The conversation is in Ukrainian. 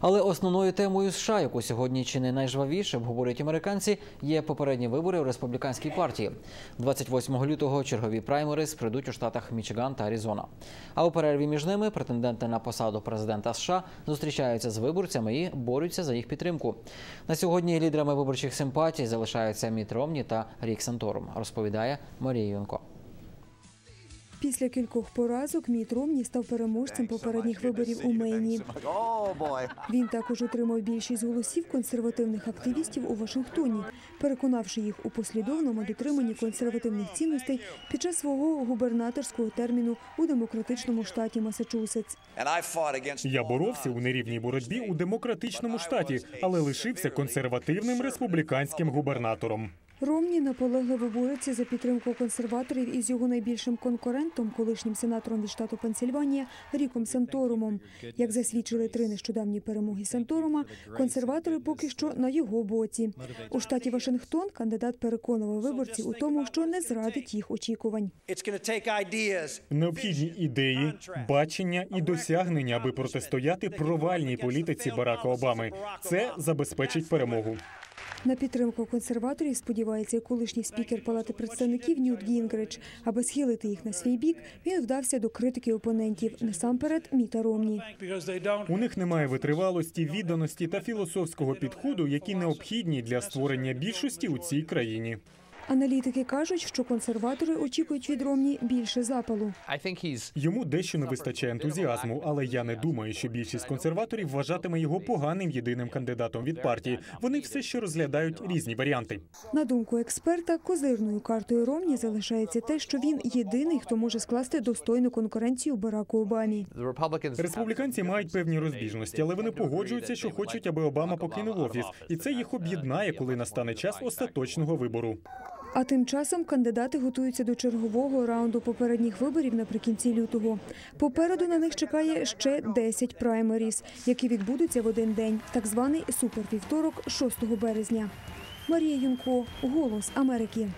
Але основною темою США, яку сьогодні чи не найжвавіше обговорюють американці, є попередні вибори у республіканській партії. 28 лютого чергові праймерис пройдуть у штатах Мічиган та Аризона. А у перерві між ними претенденти на посаду президента США зустрічаються з виборцями і борються за їх підтримку. На сьогодні лідерами виборчих симпатій залишаються Міт Ромні та Рік Санторум, розповідає Марія Юнко. Після кількох поразок Міт Ромні став переможцем попередніх виборів у Мейні. Він також отримав більшість голосів консервативних активістів у Вашингтоні, переконавши їх у послідовному дотриманні консервативних цінностей під час свого губернаторського терміну у демократичному штаті Масачусетс. Я боровся у нерівній боротьбі у демократичному штаті, але лишився консервативним республіканським губернатором. Ромні наполегливо бореться за підтримку консерваторів із його найбільшим конкурентом, колишнім сенатором від штату Пенсильванія Ріком Санторумом. Як засвідчили три нещодавні перемоги Санторума, консерватори поки що на його боці. У штаті Вашингтон кандидат переконував виборців у тому, що не зрадить їх очікувань. Необхідні ідеї, бачення і досягнення, аби протистояти провальній політиці Барака Обами. Це забезпечить перемогу. На підтримку консерваторів сподівається і колишній спікер Палати представників Ньют Гінгрич. Аби схилити їх на свій бік, він вдався до критики опонентів, насамперед Міта Ромні. У них немає витривалості, відданості та філософського підходу, які необхідні для створення більшості у цій країні. Аналітики кажуть, що консерватори очікують від Ромні більше запалу. Йому дещо не вистачає ентузіазму, але я не думаю, що більшість консерваторів вважатиме його поганим єдиним кандидатом від партії. Вони все ще розглядають різні варіанти. На думку експерта, козирною картою Ромні залишається те, що він єдиний, хто може скласти достойну конкуренцію Бараку Обамі. Республіканці мають певні розбіжності, але вони погоджуються, що хочуть, аби Обама покинув офіс, і це їх об'єднає, коли настане час остаточного вибору. А тим часом кандидати готуються до чергового раунду попередніх виборів наприкінці лютого. Попереду на них чекає ще 10 праймеріс, які відбудуться в один день, так званий супервівторок 6 березня. Марія Юнко, Голос Америки.